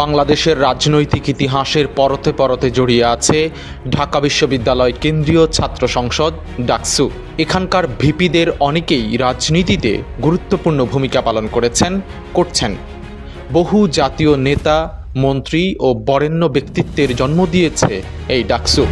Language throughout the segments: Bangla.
বাংলাদেশের রাজনৈতিক ইতিহাসের পরতে পরতে জড়িয়ে আছে ঢাকা বিশ্ববিদ্যালয় কেন্দ্রীয় ছাত্র সংসদ ডাকসু। এখানকার ভিপিদের অনেকেই রাজনীতিতে গুরুত্বপূর্ণ ভূমিকা পালন করেছেন, করছেন। বহু জাতীয় নেতা, মন্ত্রী ও বরেণ্য ব্যক্তিত্বের জন্ম দিয়েছে এই ডাকসু।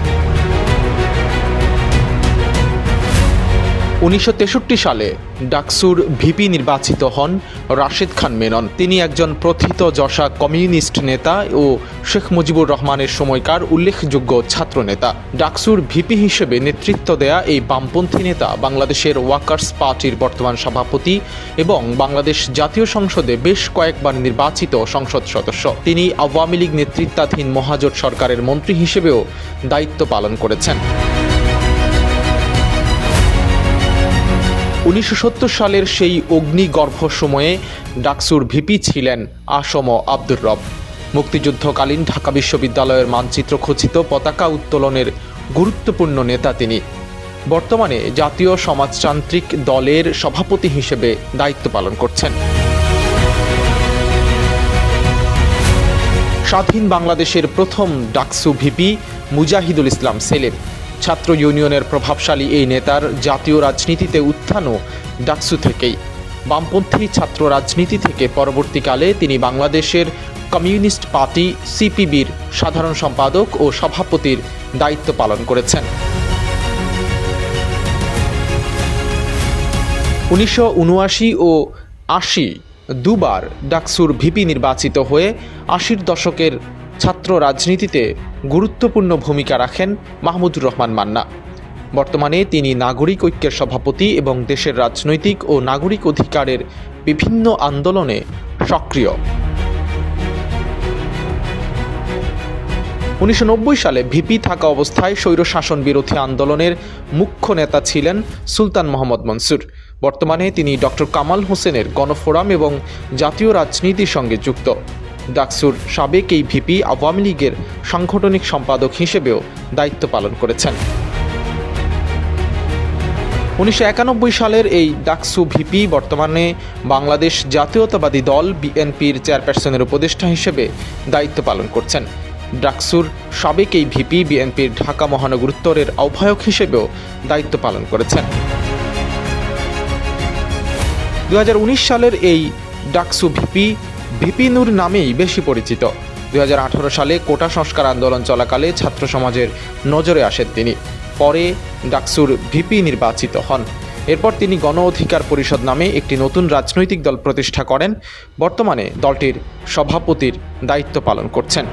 উনিশশো তেষট্টি সালে ডাকসুর ভিপি নির্বাচিত হন রাশেদ খান মেনন। তিনি একজন প্রথিত যশা কমিউনিস্ট নেতা ও শেখ মুজিবুর রহমানের সময়কার উল্লেখযোগ্য ছাত্রনেতা। ডাকসুর ভিপি হিসেবে নেতৃত্ব দেয়া এই বামপন্থী নেতা বাংলাদেশের ওয়াকার্স পার্টির বর্তমান সভাপতি এবং বাংলাদেশ জাতীয় সংসদে বেশ কয়েকবার নির্বাচিত সংসদ সদস্য। তিনি আওয়ামী লীগ নেতৃত্বাধীন মহাজোট সরকারের মন্ত্রী হিসেবেও দায়িত্ব পালন করেছেন। উনিশশো সত্তর সালের সেই অগ্নিগর্ভ সময়ে ডাকসুর ভিপি ছিলেন আসম আব্দুর রব। মুক্তিযুদ্ধকালীন ঢাকা বিশ্ববিদ্যালয়ের মানচিত্র খচিত পতাকা উত্তোলনের গুরুত্বপূর্ণ নেতা তিনি। বর্তমানে জাতীয় সমাজতান্ত্রিক দলের সভাপতি হিসেবে দায়িত্ব পালন করছেন। স্বাধীন বাংলাদেশের প্রথম ডাকসু ভিপি মুজাহিদুল ইসলাম সেলিম। ছাত্র ইউনিয়নের প্রভাবশালী এই নেতার জাতীয় রাজনীতিতে উত্থানও ডাকসু থেকেই। বামপন্থী ছাত্র রাজনীতি থেকে পরবর্তীকালে তিনি বাংলাদেশের কমিউনিস্ট পার্টি, সিপিবির সাধারণ সম্পাদক ও সভাপতির দায়িত্ব পালন করেছেন। উনিশশো উনআশি ও আশি দুবার ডাকসুর ভিপি নির্বাচিত হয়ে আশির দশকের ছাত্র রাজনীতিতে গুরুত্বপূর্ণ ভূমিকা রাখেন মাহমুদুর রহমান মান্না। বর্তমানে তিনি নাগরিক ঐক্যের সভাপতি এবং দেশের রাজনৈতিক ও নাগরিক অধিকারের বিভিন্ন আন্দোলনে সক্রিয়। উনিশশো নব্বই সালে ভিপি থাকা অবস্থায় স্বৈরশাসন বিরোধী আন্দোলনের মুখ্য নেতা ছিলেন সুলতান মোহাম্মদ মনসুর। বর্তমানে তিনি ডক্টর কামাল হোসেনের গণফোরাম এবং জাতীয় রাজনীতির সঙ্গে যুক্ত। ডাকসুর সাবেক এই ভিপি আওয়ামী লীগের সাংগঠনিক সম্পাদক হিসেবেও দায়িত্ব পালন করেছেন। উনিশশো একানব্বই সালের এই ডাকসু ভিপি বর্তমানে বাংলাদেশ জাতীয়তাবাদী দল বিএনপির চেয়ারপারসনের উপদেষ্টা হিসেবে দায়িত্ব পালন করছেন। ডাকসুর সাবেক এই ভিপি বিএনপির ঢাকা মহানগর উত্তরের আহ্বায়ক হিসেবেও দায়িত্ব পালন করেছেন। দু হাজার উনিশ সালের এই ডাকসু ভিপি ভিপি নূর নামেই বেশি পরিচিত। দু হাজার আঠারো সালে কোটা সংস্কার আন্দোলন চলাকালে ছাত্র সমাজের নজরে আসেন তিনি। পরে ডাকসুর ভিপি নির্বাচিত হন। এরপর তিনি গণ অধিকার পরিষদ নামে একটি নতুন রাজনৈতিক দল প্রতিষ্ঠা করেন। বর্তমানে দলটির সভাপতির দায়িত্ব পালন করছেন।